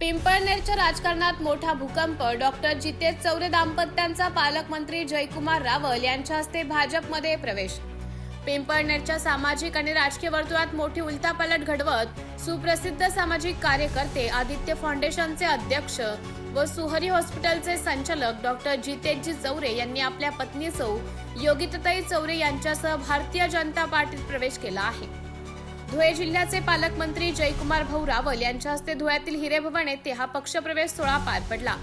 पिंपळनेरच्या राजकारणात मोठा भूकंप. डॉक्टर जितेश चौरे दाम्पत्यांचा पालकमंत्री जयकुमार रावल यांच्या हस्ते भाजपमध्ये प्रवेश. पिंपळनेरच्या सामाजिक आणि राजकीय वर्तुळात मोठी उलटापालट घडवत सुप्रसिद्ध सामाजिक कार्यकर्ते आदित्य फाउंडेशनचे अध्यक्ष व सुहरी हॉस्पिटलचे संचालक डॉक्टर जितेशजी चौरे यांनी आपल्या पत्नी सौ योगिताताई चौरे यांच्यासह भारतीय जनता पार्टीत प्रवेश केला आहे. धुळे जिल्ह्याचे पालकमंत्री जयकुमार भाऊ रावल यांच्या हस्ते धुळ्यातील हिरेभवन येथे हा पक्षप्रवेश सोहळा पार पडला.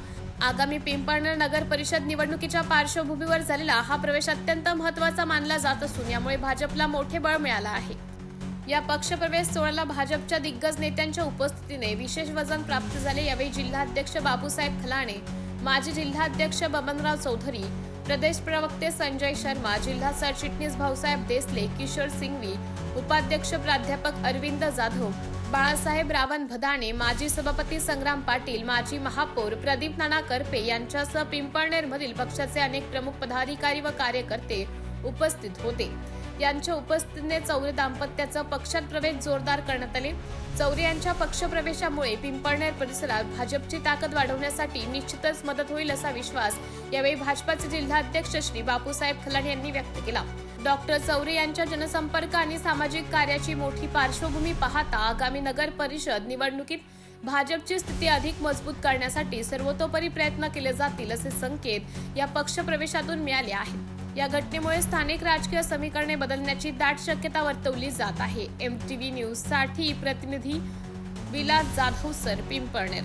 आगामी पिंपळनेर नगर परिषद निवडणुकीच्या पार्श्वभूमीवर झालेला हा प्रवेश अत्यंत महत्त्वाचा मानला जात असून यामुळे भाजपला मोठे बळ मिळालं आहे. या पक्षप्रवेश सोहळ्याला भाजपच्या दिग्गज नेत्यांच्या उपस्थितीने विशेष वजन प्राप्त झाले. यावेळी जिल्हाध्यक्ष बाबूसाहेब खलाणे माजी जिल्हाध्यक्ष बबनराव चौधरी प्रदेश प्रवक्ते संजय शर्मा जिल्हा सरचिटणीस भाऊसाहेब देसले किशोर सिंघवी उपाध्यक्ष प्राध्यापक अरविंद जाधव बाळासाहेब रावण भदाणे माजी सभापती संग्राम पाटील माजी महापौर प्रदीप नाना करपे यांच्यासह पिंपळनेरमधील पक्षाचे अनेक प्रमुख पदाधिकारी व कार्यकर्ते उपस्थित होते. यांच्या उपस्थितीने चौरे दाम्पत्याचा पक्षात प्रवेश जोरदार करण्यात आले. चौरे यांच्या पक्षप्रवेशामुळे पिंपळनेर परिसरात भाजपची ताकद वाढवण्यासाठी निश्चितच मदत होईल असा विश्वास यावेळी भाजपाचे जिल्हाध्यक्ष श्री बापूसाहेब खलाणे यांनी व्यक्त केला. डॉक्टर चौरे यांच्या जनसंपर्क आणि सामाजिक कार्याची मोठी पार्श्वभूमी पाहता आगामी नगर परिषद निवडणुकीत भाजपची स्थिती अधिक मजबूत करण्यासाठी सर्वतोपरी प्रयत्न केले जातील असे संकेत या पक्षप्रवेशातून मिळाले आहेत. या घटनेमुळे स्थानिक राजकीय समीकरणे बदलण्याची दाट शक्यता वर्तवली जात आहे. एम टी व्ही न्यूजसाठी प्रतिनिधी विलास जाधव सर पिंपळनेर.